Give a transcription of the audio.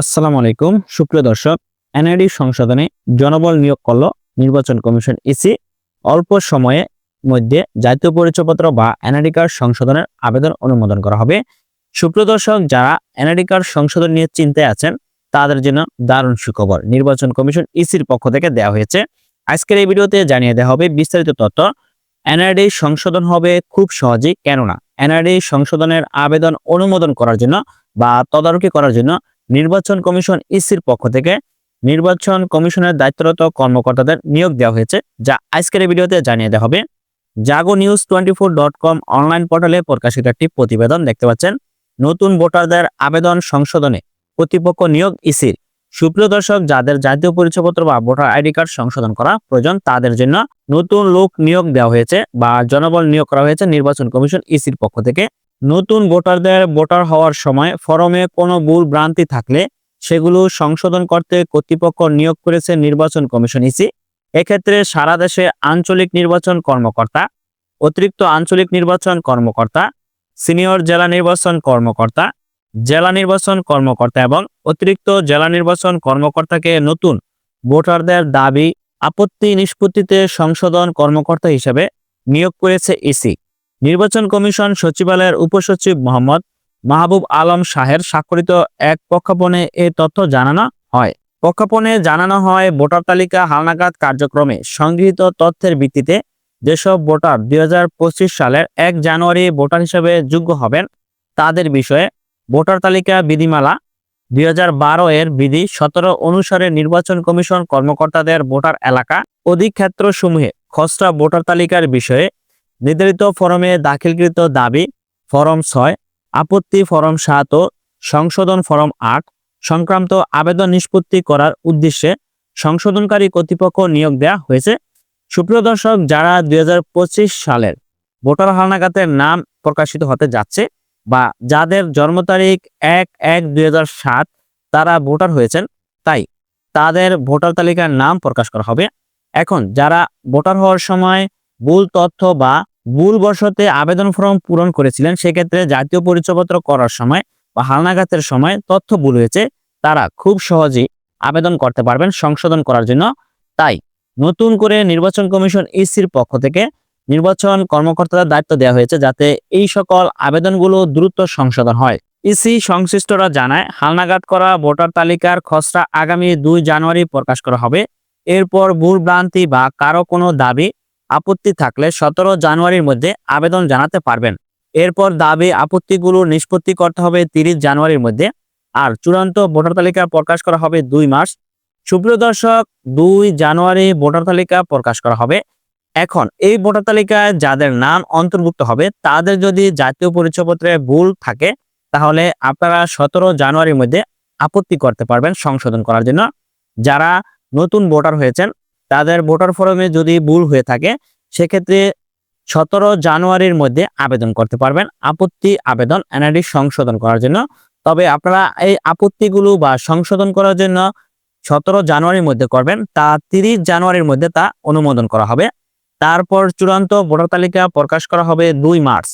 আসসালামু আলাইকুম। সুপ্রিয় দর্শক, এনআইডি সংশোধনে জনবল নিয়োগ করল নির্বাচন কমিশন ইসি। অল্প সময়ে মধ্যে জাতীয় পরিচয়পত্র বা এনআইডি কার্ড সংশোধনের আবেদন অনুমোদন করা হবে। সুপ্রিয় দর্শক, যারা এনআইডি কার্ড সংশোধন নিয়ে চিন্তায় আছেন, তাদের জন্য দারুণ সুখবর। নির্বাচন কমিশন ইসির পক্ষ থেকে দেওয়া হয়েছে। আজকের এই ভিডিওতে জানিয়ে দেওয়া হবে বিস্তারিত তথ্য। এনআইডি সংশোধন হবে খুব সহজেই, কেননা এনআইডি সংশোধনের আবেদন অনুমোদন করার জন্য বা তদারকি করার জন্য নির্বাচন কমিশন ইসির পক্ষ থেকে নির্বাচন কমিশনের দায়িত্বরত কর্মকর্তাদের নিয়োগ দেওয়া হয়েছে, যা আজকের ভিডিওতে জানিয়ে দেওয়া হবে। Jago news twenty four dot com online portal প্রকাশিত একটি প্রতিবেদন দেখতে পাচ্ছেন। নতুন ভোটারদের আবেদন সংশোধনে কর্তৃপক্ষ নিয়োগ ইসির। সুপ্রিয় দর্শক, যাদের জাতীয় পরিচয়পত্র বা ভোটার আইডি কার্ড সংশোধন করা প্রয়োজন, তাদের জন্য নতুন লোক নিয়োগ দেওয়া হয়েছে বা জনবল নিয়োগ করা হয়েছে নির্বাচন কমিশন ইসির পক্ষ থেকে। নতুন ভোটারদের ভোটার হওয়ার সময় ফরমে কোনো ভুল ভ্রান্তি থাকলে সেগুলো সংশোধন করতে কর্তৃপক্ষ নিয়োগ করেছে নির্বাচন কমিশন ইসি। এক্ষেত্রে সারা দেশে আঞ্চলিক নির্বাচন কর্মকর্তা, অতিরিক্ত আঞ্চলিক নির্বাচন কর্মকর্তা, সিনিয়র জেলা নির্বাচন কর্মকর্তা, জেলা নির্বাচন কর্মকর্তা এবং অতিরিক্ত জেলা নির্বাচন কর্মকর্তাকে নতুন ভোটারদের দাবি, আপত্তি নিষ্পত্তিতে সংশোধন কর্মকর্তা হিসেবে নিয়োগ করেছে ইসি। নির্বাচন কমিশন সচিবালয়ের উপসচিব মোহাম্মদ মাহবুব আলম শাহের স্বাক্ষরিত এক প্রজ্ঞাপনে এ তথ্য জানানো হয়। প্রজ্ঞাপনে জানানো হয়, ভোটার তালিকা হালনাগাদ কার্যক্রমে সংগৃহীত তথ্যের ভিত্তিতে যেসব ভোটার দুই সালের এক জানুয়ারি ভোটার হিসেবে যোগ্য হবেন, তাদের বিষয়ে ভোটার তালিকা বিধিমালা দুই হাজার বারো এর বিধি সতেরো অনুসারে নির্বাচন কমিশন কর্মকর্তাদের ভোটার এলাকা অধিক্ষেত্র সমূহে খসড়া ভোটার তালিকার বিষয়ে নির্ধারিত ফরমে দাখিলকৃত দাবি ফরম ছয়, আপত্তি ফরম সাত ও সংশোধন ফরম আট, সংক্রান্ত আবেদন নিষ্পত্তি করার উদ্দেশ্যে সংশোধনকারী কর্তৃপক্ষ নিয়োগ দেওয়া হয়েছে। সুপ্রিয় দর্শক, যারা দুই হাজার পঁচিশ সালের ভোটার হালনাগাতের নাম প্রকাশিত হতে যাচ্ছে বা যাদের জন্ম তারিখ এক এক দুই তারা ভোটার হয়েছেন, তাই তাদের ভোটার তালিকার নাম প্রকাশ করা হবে। এখন যারা ভোটার হওয়ার সময় ভুল তথ্য বা ভুল বশতে আবেদন ফর্ম পূরণ করেছিলেন, সেক্ষেত্রে জাতীয় পরিচয়পত্র করার সময় বা হালনাগাতের সময় তথ্য ভুল হয়েছে, তারা খুব সহজেই আবেদন করতে পারবেন সংশোধন করার জন্য। তাই নতুন করে নির্বাচন কমিশন ইসির পক্ষ থেকে নির্বাচন কর্মকর্তাদের দায়িত্ব দেওয়া হয়েছে যাতে এই সকল আবেদনগুলো দ্রুত সংশোধন হয়। ইসি সংশ্লিষ্টরা জানায়, হালনাগাদ করা ভোটার তালিকার খসড়া আগামী দুই জানুয়ারি প্রকাশ করা হবে। এরপর ভুল ভ্রান্তি বা কারও কোনো দাবি আপত্তি থাকলে সতেরো জানুয়ারির মধ্যে আবেদন জানাতে পারবেন। এরপর দাবি, আপত্তিগুলো নিষ্পত্তি করতে হবে তিরিশ জানুয়ারির মধ্যে। আর চূড়ান্ত ভোটার তালিকা প্রকাশ করা হবে দুই মাস সুপ্রিয় দর্শক, দুই জানুয়ারি ভোটার তালিকা প্রকাশ করা হবে। এখন এই ভোটার তালিকায় যাদের নাম অন্তর্ভুক্ত হবে, তাদের যদি জাতীয় পরিচয়পত্রে ভুল থাকে, তাহলে আপনারা সতেরো জানুয়ারির মধ্যে আপত্তি করতে পারবেন সংশোধন করার জন্য। যারা নতুন ভোটার হয়েছেন তাদের ভোটার ফর্মে যদি ভুল হয়ে থাকে, সেক্ষেত্রে সতেরো জানুয়ারির মধ্যে আবেদন করতে পারবেন। আপত্তি আবেদন এনআইডি সংশোধন করার জন্য। তবে আপনারা এই আপত্তিগুলো বা সংশোধন করার জন্য সতেরো জানুয়ারির মধ্যে করবেন, তা তিরিশ জানুয়ারির মধ্যে তা অনুমোদন করা হবে। তারপর চূড়ান্ত ভোটার তালিকা প্রকাশ করা হবে দুই মার্চ।